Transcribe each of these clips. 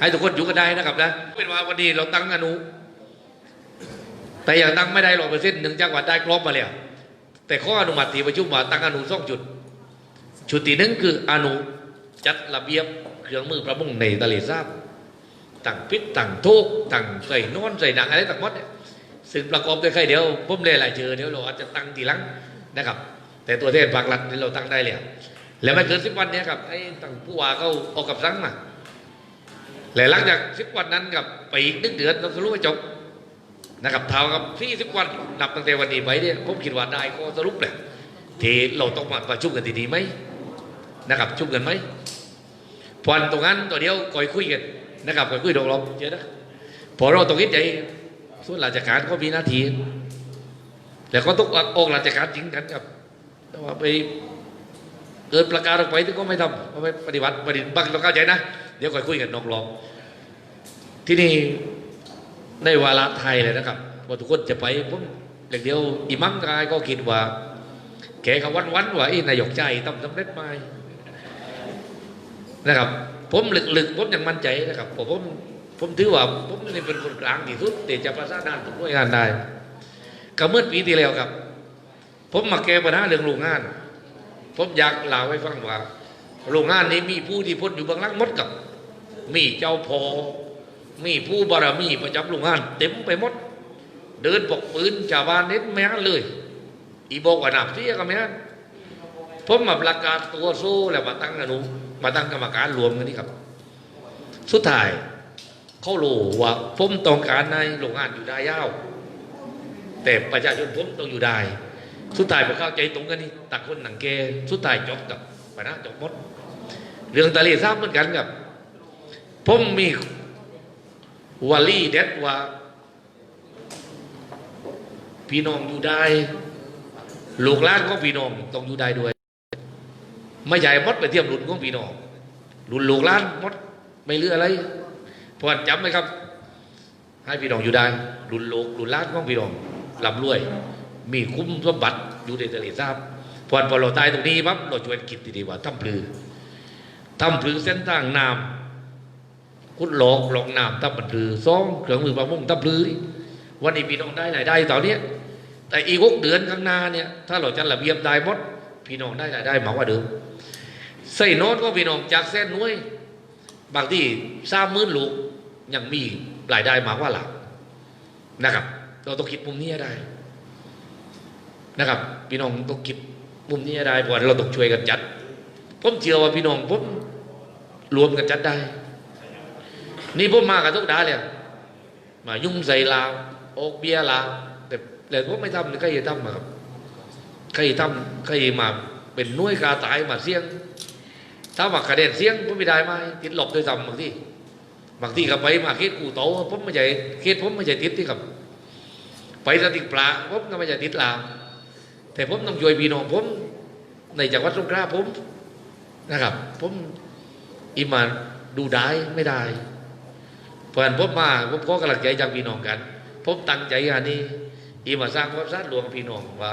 ให้ทุกคนอยู่กันได้นะครับนะเป็นว่าวันนี้เราตั้งอนุ แต่ยังตั้งไม่ได้ร้อยเปอร์เซ็นต์หนึ่งจังหวัดได้ครบมาแล้วแต่ข้ออนุมัติที่ประชุมว่าตั้งอนุสองจุดชุดที่หนึ่งคืออนุจัดระเบียบเครื่องมือประมงในทะเลสาบต่างพิษต่างทุกต่างใส่นอนใส่หนังอะไรต่างหมดซึ่งประกอบด้วยใครเดียวผมเลยหลายเจอเดี๋ยวเราอาจจะตั้งทีหลังนะครับ แต่ตัวเทศภาครัฐนี่เราตั้งได้แล้วแล้วไม่เกินสิบวันนี้ครับไอ้ต่างผู้ว่าเขาเอากับสั่งมา แล้วหลังจากสิบวันนั้นกับไปอีกหนึ่งเดือนเราสรุปให้จบนะครับเท่ากับที่สิบวันนับตั้งแต่วันนี้ไปเนี่ยผมคิดว่าได้ก็สรุปแหละที่เราต้องมาประชุมกันดีๆไหมนะครับชุมกันไหมพวันตรงนั้นตัวเดียวคอยคุยกันนะครับคอยคุยดองลมเจอนะพอเราตรงนี้ใจส่วนราชการก็มีหน้าที่แต่ก็ต้องออกราชการจริงกันครับแต่ว่าไปเกินประกาศออกไปที่ก็ไม่ทำก็ไม่ปฏิบัติปฏิบัติต้องเข้าใจนะ เดี๋ยวคอยคุยกันนอกรอบที่นี่ในวาระไทยเลยนะครับ ว่าทุกคนจะไปผมเด็กเดียวอีมังกายก็คิดว่าแกเขาวันวันว่าไอ้นายกใจต้องสำเร็จไหมนะครับ ผมลึกๆผมยังมั่นใจนะครับผมผมผมถือว่าผมนี่เป็นคนกลางที่สุดที่จะประสานงานทุกหน่วยงานได้ก็เมื่อปีที่แล้วครับ ผมมาแก้ปัญหาเรื่องโรงงาน ผมอยากเล่าให้ฟังว่าโรงงานนี้มีผู้ที่พ้นอยู่เบื้องหลังมดกับ มีเจ้าพอ มีผู้บารมีประจำโรงงานเต็มไปหมด เดินปกปืนชาวบ้านเน็ตแม่เลย อีบอกว่าหนับเสียก็แม่นผมมาประกาศตัวสู้แล้วมาตั้งอนุมาตั้งกรรมการรวมกันนี่ครับ สุดท้ายเขารู้ว่าผมต้องการในโรงงานอยู่ได้ยาว แต่ประชาชนผมต้องอยู่ได้ สุดท้ายพอเข้าใจตรงกันนี่ต่างคนต่างแกสุดท้ายจบกับปัญหาจบหมด เรื่องทะเลทราบเหมือนกันกับ ผมมีวลีเด็ดว่า พี่น้องอยู่ได้ ลูกหลานของพี่น้องต้องอยู่ได้ด้วย ไม่ใหญ่มดไปเทียมรุ่นของพี่น้องรุ่นลูกหลานมดไม่เลืออะไรพอจำไหมครับ ให้พี่น้องอยู่ได้รุ่นลูกรุ่นหลานของพี่น้องร่ำรวย มีคุ้มสมบัติอยู่ในทะเลสาบพอพอเราตายตรงนี้ปั๊บเราชวนคิดดีว่าทำพลือทำพลือเส้นทางน้ำ คุณหลอกหลอกน้ำตั้มบันรือซ้องเครื่องมือประมงตั้มรือวันนี้พี่น้องได้รายได้ตอนเนี้ยแต่อีกหกเดือนข้างหน้าเนี่ยถ้าเราจะระเบียบได้หมดพี่น้องได้รายได้มากกว่าเดิมใส่โน้ตก็พี่น้องจากเส้นนุ้ยบางที่สามหมื่นลูกยังมีรายได้มากกว่าหลักนะครับ เราต้องคิดมุมนี้ได้นะครับ พี่น้องต้องคิดมุมนี้ได้เพราะเราต้องช่วยกันจัดผมเชื่อว่าพี่น้องผมรวมกันจัดได้ นี่ผมมากับทุกดาเลยมายุ่งใส่ลาวโอกเบียลาวแต่แต่ผมไม่ทำใครจะทำมาครับใครทำใครมาเป็นน่วยกาตายมาเสี่ยง ถ้ามาคะแนนเสียงผมไม่ได้ไหมติดลบด้วยซ้ำบางที่บางที่ก็ไปมาเขตกูโตผมไม่ใช่เขตผมไม่ใช่ติดที่ครับไปสติกปลาผมก็ไม่ใช่ติดลาวแต่ผมต้องช่วยพี่น้องผมในจังหวัดสงขลาผมนะครับ ผมอิมานดูได้ไม่ได้ เพราะฉะนั้นผมมาผมขอกำลังใจจากพี่น้องกันผมตั้งใจอันนี้อีมาสร้างความสะดวกกับพี่น้องว่า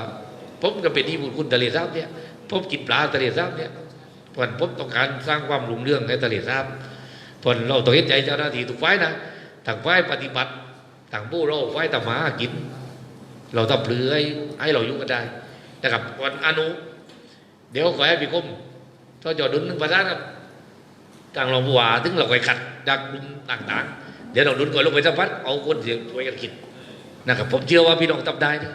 ผมก็เป็นที่บุญคุณทะเลทรายเนี่ยผมกินปลาทะเลทรายเนี่ยเพราะฉะนั้นผมต้องการสร้างความรุ่งเรืองในทะเลทรายเพราะฉะนั้นเราต้องเห็นใจเจ้าหน้าที่ทุกฝ่ายนะทางฝ่ายปฏิบัติทางผู้เราฝ่ายต่ำหมากิน เราต้องปลือให้ให้เราอยู่กันได้นะครับวันอนุ เดี๋ยวขอให้พี่คมถ้าจอดุนหนึ่งภาษาครับทางเราบัวถึงเราไปขัดจากกลุ่มต่างๆ เดี๋ยวเราดุนก่อนลงไปสัมผัสเอาคนเสียงช่วยกันคิดนะครับผมเชื่อว่าพี่น้องทำได้นะ